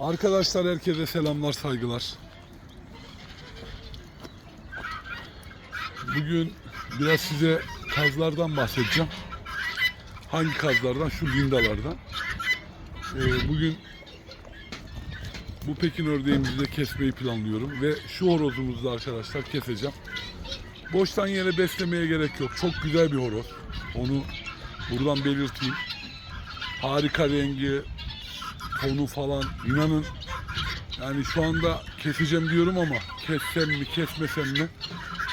Arkadaşlar herkese selamlar saygılar. Bugün biraz size kazlardan bahsedeceğim. Hangi kazlardan? Şu lindalardan. Ee, bugün bu Pekin ördeğimizi de kesmeyi planlıyorum ve şu horozumuzu da arkadaşlar keseceğim. Boştan yere beslemeye gerek yok. Çok güzel bir horoz. Onu buradan belirteyim. Harika rengi, tonu falan inanın. Yani şu anda keseceğim diyorum ama kessem mi kesmesem mi?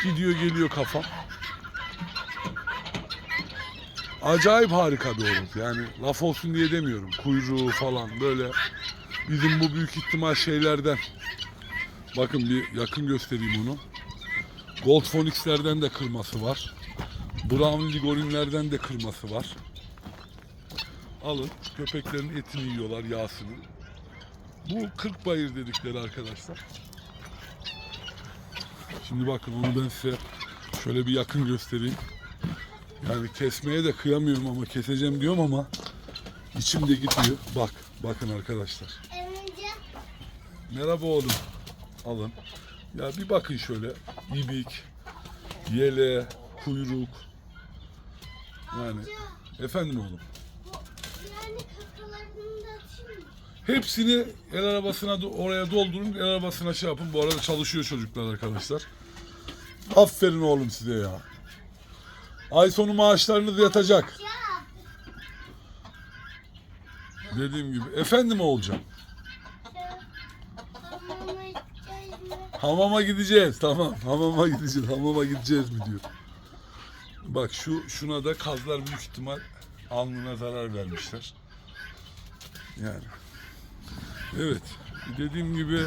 Gidiyor geliyor kafam. Acayip harika bir horoz yani laf olsun diye demiyorum. Kuyruğu falan böyle. Bizim bu büyük ihtimal şeylerden. Bakın bir yakın göstereyim onu. Gold Phoenix'lerden de kırması var. Brown Ligorin'lerden de kırması var alın köpeklerin etini yiyorlar yağsını. Bu 40 bayır dedikleri arkadaşlar. Şimdi bakın onu ben size şöyle bir yakın göstereyim. Yani kesmeye de kıyamıyorum ama keseceğim diyorum ama içimde gidiyor. Bak bakın arkadaşlar. Merhaba oğlum. Alın. Ya bir bakın şöyle. İbik, yele, kuyruk. Yani efendim oğlum. yani kakalarını da atayım mı? Hepsini el arabasına oraya doldurun, el arabasına şey yapın. Bu arada çalışıyor çocuklar arkadaşlar. Aferin oğlum size ya. Ay sonu maaşlarınız yatacak. Ya Dediğim gibi. Efendim olacağım. Hamama gideceğiz. Tamam. Hamama gideceğiz. Hamama gideceğiz mi diyor. Bak şu şuna da kazlar büyük ihtimal alnına zarar vermişler. Yani. Evet. Dediğim gibi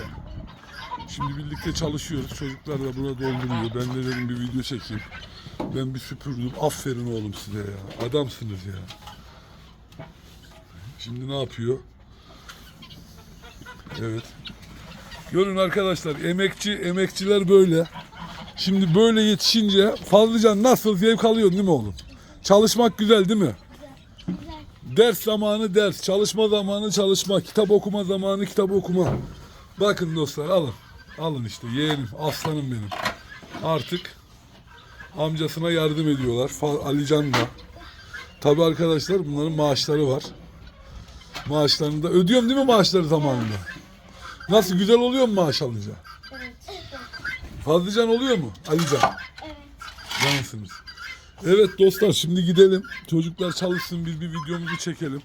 şimdi birlikte çalışıyoruz. Çocuklar da buna dolduruyor. Ben de dedim bir video çekeyim. Ben bir süpürdüm. Aferin oğlum size ya. Adamsınız ya. Şimdi ne yapıyor? Evet. Görün arkadaşlar emekçi emekçiler böyle. Şimdi böyle yetişince Fazlıcan nasıl zevk alıyorsun değil mi oğlum? Çalışmak güzel değil mi? Ders zamanı ders, çalışma zamanı çalışma, kitap okuma zamanı kitap okuma. Bakın dostlar alın. Alın işte yeğenim, aslanım benim. Artık amcasına yardım ediyorlar. Alican da. Tabi arkadaşlar bunların maaşları var. Maaşlarını da ödüyorum değil mi maaşları zamanında? Nasıl güzel oluyor mu maaş alınca? Evet. Fazlıcan oluyor mu? Alican. Evet. Cansınız. Evet dostlar şimdi gidelim. Çocuklar çalışsın biz bir videomuzu çekelim.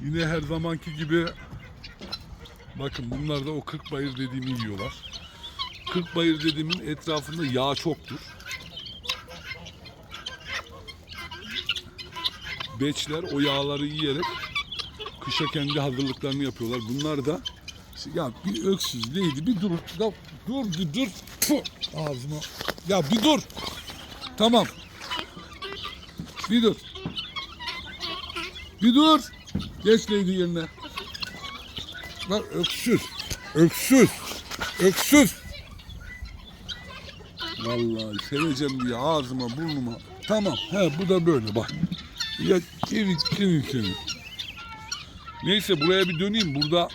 Yine her zamanki gibi bakın bunlar da o 40 bayır dediğimi yiyorlar. 40 bayır dediğimin etrafında yağ çoktur. Beçler o yağları yiyerek kışa kendi hazırlıklarını yapıyorlar. Bunlar da ya bir öksüz neydi bir dur ya dur bir dur Puh, ağzıma. Ya bir dur. Tamam. Bir dur. Bir dur. Geç neydi yerine. Lan öksüz öksüz öksüz. Vallahi seveceğim diye ağzıma burnuma. Tamam he bu da böyle bak. Ya seni seni seni Neyse buraya bir döneyim. Burada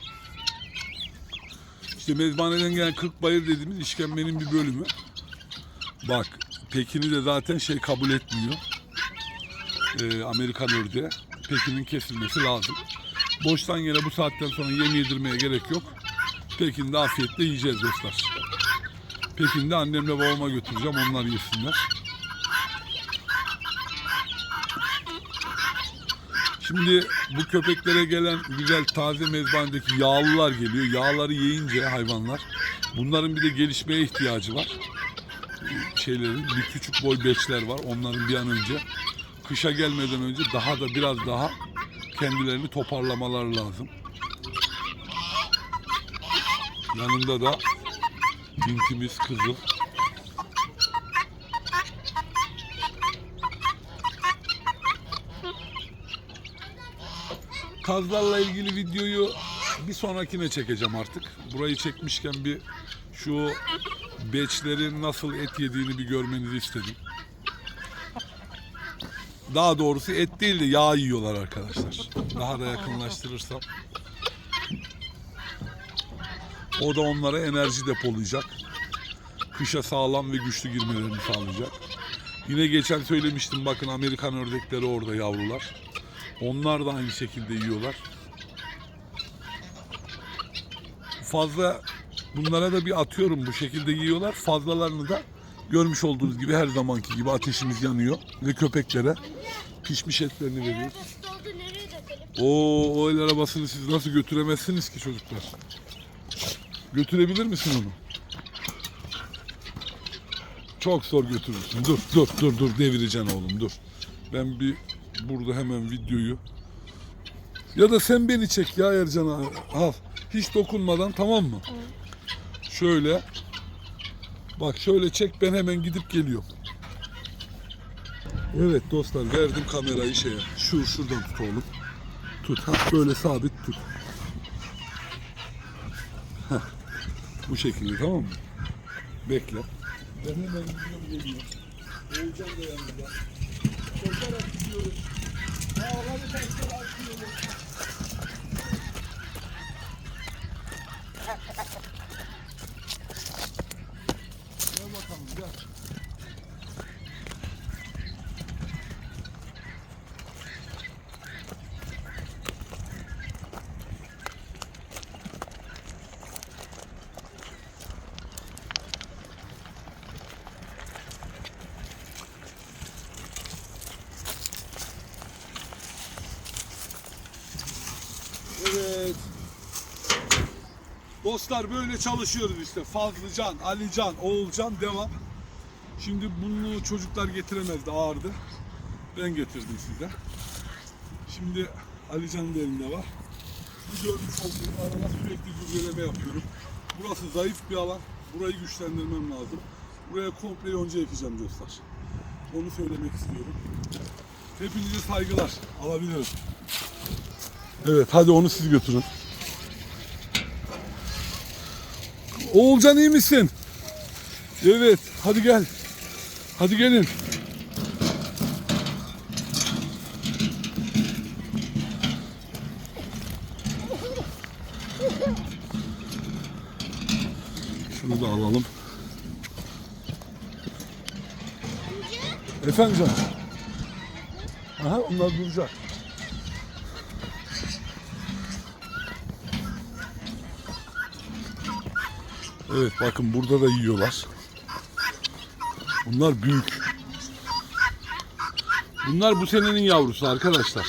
işte mezbaneden gelen 40 bayır dediğimiz işkembenin bir bölümü. Bak Pekin'i de zaten şey kabul etmiyor. Ee, Amerikan ördeği. Pekin'in kesilmesi lazım. Boştan yere bu saatten sonra yem yedirmeye gerek yok. Pekin'de afiyetle yiyeceğiz dostlar. Pekin'de annemle babama götüreceğim. Onlar yesinler. Şimdi bu köpeklere gelen güzel taze mezbanedeki yağlılar geliyor. Yağları yiyince hayvanlar bunların bir de gelişmeye ihtiyacı var. Ee, Şeylerin bir küçük boy beçler var. Onların bir an önce kışa gelmeden önce daha da biraz daha kendilerini toparlamalar lazım. Yanında da bintimiz kızıl. Kazlarla ilgili videoyu bir sonrakine çekeceğim artık. Burayı çekmişken bir şu beçlerin nasıl et yediğini bir görmenizi istedim. daha doğrusu et değil de yağ yiyorlar arkadaşlar. Daha da yakınlaştırırsam. O da onlara enerji depolayacak. Kışa sağlam ve güçlü girmelerini sağlayacak. Yine geçen söylemiştim bakın Amerikan ördekleri orada yavrular. Onlar da aynı şekilde yiyorlar. Fazla bunlara da bir atıyorum bu şekilde yiyorlar. Fazlalarını da görmüş olduğunuz gibi her zamanki gibi ateşimiz yanıyor ve köpeklere pişmiş etlerini veriyoruz. Oo, o el arabasını siz nasıl götüremezsiniz ki çocuklar? Götürebilir misin onu? Çok zor götürürsün. Dur, dur, dur, dur. Devireceksin oğlum, dur. Ben bir burada hemen videoyu... Ya da sen beni çek ya Ercan abi. Al. Hiç dokunmadan tamam mı? Şöyle. Bak şöyle çek ben hemen gidip geliyorum. Evet dostlar verdim kamerayı şeye. Şu şuradan tut oğlum. Tut. Ha, böyle sabit tut. Heh. Bu şekilde tamam mı? Bekle. Ben hemen gidiyorum geliyorum. Oğulcan da yanında. Koşarak gidiyoruz. Thank you. Dostlar böyle çalışıyoruz işte. Fazlıcan, Alican, Oğulcan devam. Şimdi bunu çocuklar getiremezdi ağırdı. Ben getirdim size. Şimdi Alican'ın elinde var. Bu görmüş olduğunuz arada sürekli gübreleme yapıyorum. Burası zayıf bir alan. Burayı güçlendirmem lazım. Buraya komple yonca ekeceğim dostlar. Onu söylemek istiyorum. Hepinize saygılar. Alabilirim. Evet hadi onu siz götürün. Oğulcan iyi misin? Evet hadi gel. Hadi gelin. Şunu da alalım. Efendim canım. Aha onlar duracak. Evet bakın burada da yiyorlar. Bunlar büyük. Bunlar bu senenin yavrusu arkadaşlar.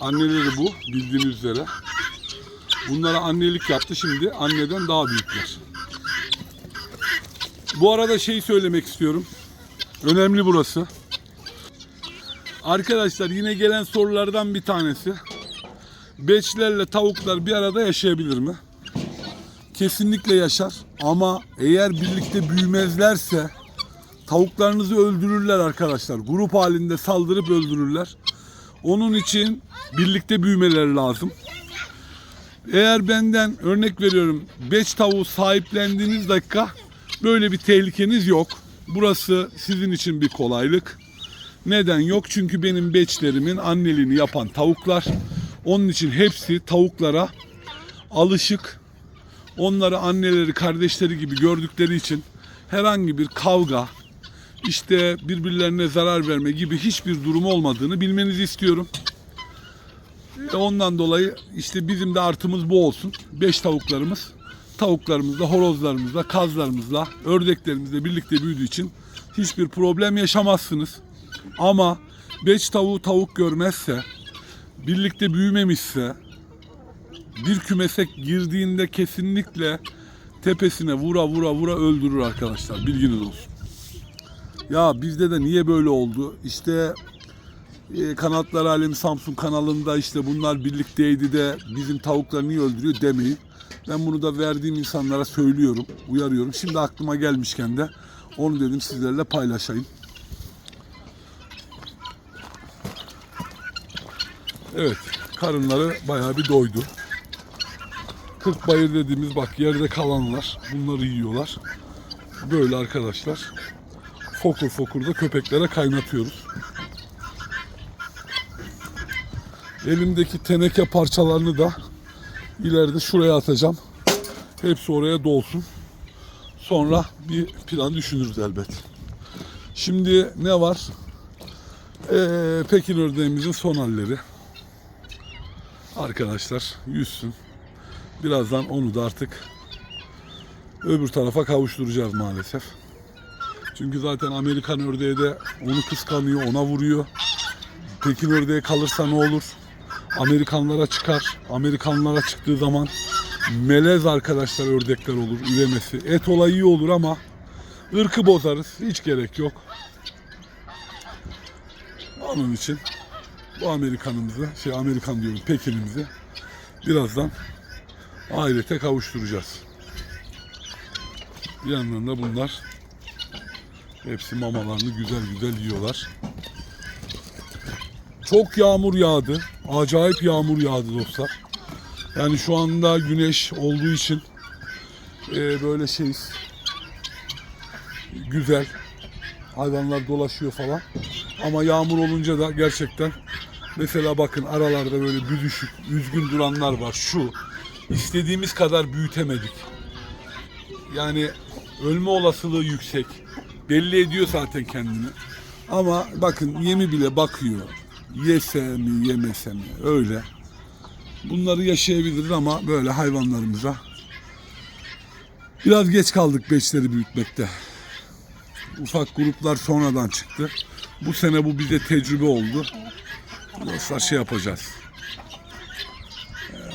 Anneleri bu bildiğiniz üzere. Bunlara annelik yaptı şimdi anneden daha büyükler. Bu arada şey söylemek istiyorum. Önemli burası. Arkadaşlar yine gelen sorulardan bir tanesi. Beçlerle tavuklar bir arada yaşayabilir mi? Kesinlikle yaşar. Ama eğer birlikte büyümezlerse tavuklarınızı öldürürler arkadaşlar. Grup halinde saldırıp öldürürler. Onun için birlikte büyümeleri lazım. Eğer benden örnek veriyorum 5 tavuğu sahiplendiğiniz dakika böyle bir tehlikeniz yok. Burası sizin için bir kolaylık. Neden yok? Çünkü benim beçlerimin anneliğini yapan tavuklar. Onun için hepsi tavuklara alışık onları anneleri kardeşleri gibi gördükleri için herhangi bir kavga işte birbirlerine zarar verme gibi hiçbir durum olmadığını bilmenizi istiyorum. Ondan dolayı işte bizim de artımız bu olsun. Beş tavuklarımız tavuklarımızla, horozlarımızla, kazlarımızla, ördeklerimizle birlikte büyüdüğü için hiçbir problem yaşamazsınız. Ama beş tavuğu tavuk görmezse, birlikte büyümemişse, bir kümese girdiğinde kesinlikle tepesine vura vura vura öldürür arkadaşlar. Bilginiz olsun. Ya bizde de niye böyle oldu? İşte e, Kanatlar Alemi Samsun kanalında işte bunlar birlikteydi de bizim tavukları niye öldürüyor demeyin. Ben bunu da verdiğim insanlara söylüyorum, uyarıyorum. Şimdi aklıma gelmişken de onu dedim sizlerle paylaşayım. Evet, karınları bayağı bir doydu. Kırk bayır dediğimiz bak yerde kalanlar bunları yiyorlar. Böyle arkadaşlar. fokur fokur da köpeklere kaynatıyoruz. Elimdeki teneke parçalarını da ileride şuraya atacağım. Hepsi oraya dolsun. Sonra bir plan düşünürüz elbet. Şimdi ne var? Ee, Pekin ördeğimizin son halleri. Arkadaşlar yüzsün. Birazdan onu da artık öbür tarafa kavuşturacağız maalesef. Çünkü zaten Amerikan ördeği de onu kıskanıyor, ona vuruyor. Pekin ördeği kalırsa ne olur? Amerikanlara çıkar. Amerikanlara çıktığı zaman melez arkadaşlar ördekler olur, üremesi. Et olayı iyi olur ama ırkı bozarız. Hiç gerek yok. Onun için bu Amerikanımızı, şey Amerikan diyorum Pekin'imizi birazdan ahirete kavuşturacağız. Bir yandan da bunlar hepsi mamalarını güzel güzel yiyorlar. Çok yağmur yağdı. Acayip yağmur yağdı dostlar. Yani şu anda güneş olduğu için e, böyle şey güzel. Hayvanlar dolaşıyor falan. Ama yağmur olunca da gerçekten mesela bakın aralarda böyle büzüşük, üzgün duranlar var. Şu istediğimiz kadar büyütemedik. Yani ölme olasılığı yüksek. Belli ediyor zaten kendini. Ama bakın yemi bile bakıyor. Yese mi yemese mi öyle. Bunları yaşayabiliriz ama böyle hayvanlarımıza biraz geç kaldık beşleri büyütmekte. Ufak gruplar sonradan çıktı. Bu sene bu bize tecrübe oldu. Dostlar şey yapacağız.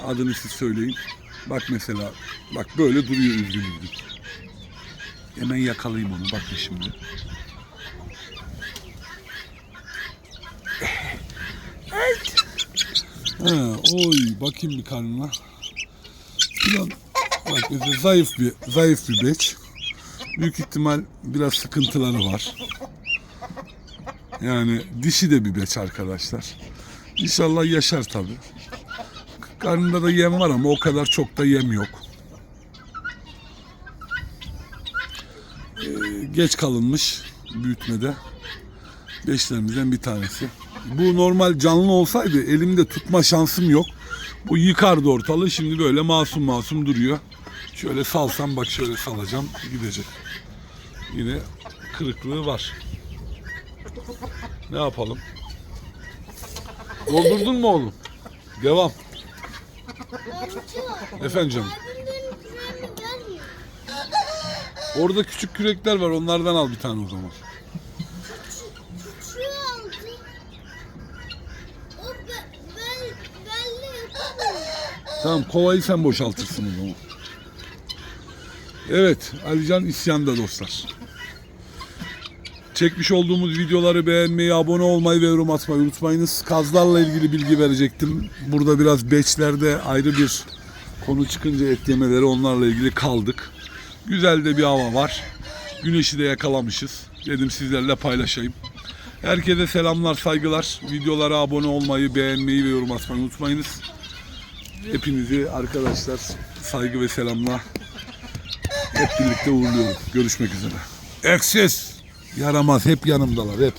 Adını siz söyleyin. Bak mesela bak böyle duruyor üzgün üzgün. Hemen yakalayayım onu bakın şimdi. Ha, oy bakayım bir karnına. Ulan, bak mesela zayıf bir zayıf bir beç. Büyük ihtimal biraz sıkıntıları var. Yani dişi de bir beç arkadaşlar. İnşallah yaşar tabi. Karnında da yem var ama o kadar çok da yem yok. Ee, geç kalınmış büyütmede. Beşlerimizden bir tanesi. Bu normal canlı olsaydı elimde tutma şansım yok. Bu yıkardı ortalığı. Şimdi böyle masum masum duruyor. Şöyle salsam bak şöyle salacağım gidecek. Yine kırıklığı var. Ne yapalım? Doldurdun mu oğlum? Devam. Efendim canım. Orada küçük kürekler var. Onlardan al bir tane o zaman. Tamam kovayı sen boşaltırsın o zaman. Evet Alican isyanda dostlar. Çekmiş olduğumuz videoları beğenmeyi, abone olmayı ve yorum atmayı unutmayınız. Kazlarla ilgili bilgi verecektim. Burada biraz beçlerde ayrı bir konu çıkınca et yemeleri onlarla ilgili kaldık. Güzel de bir hava var. Güneşi de yakalamışız. Dedim sizlerle paylaşayım. Herkese selamlar, saygılar. Videolara abone olmayı, beğenmeyi ve yorum atmayı unutmayınız. Hepinizi arkadaşlar saygı ve selamla hep birlikte uğurluyorum. Görüşmek üzere. Eksiz. Yaramaz. Hep yanımdalar. Hep.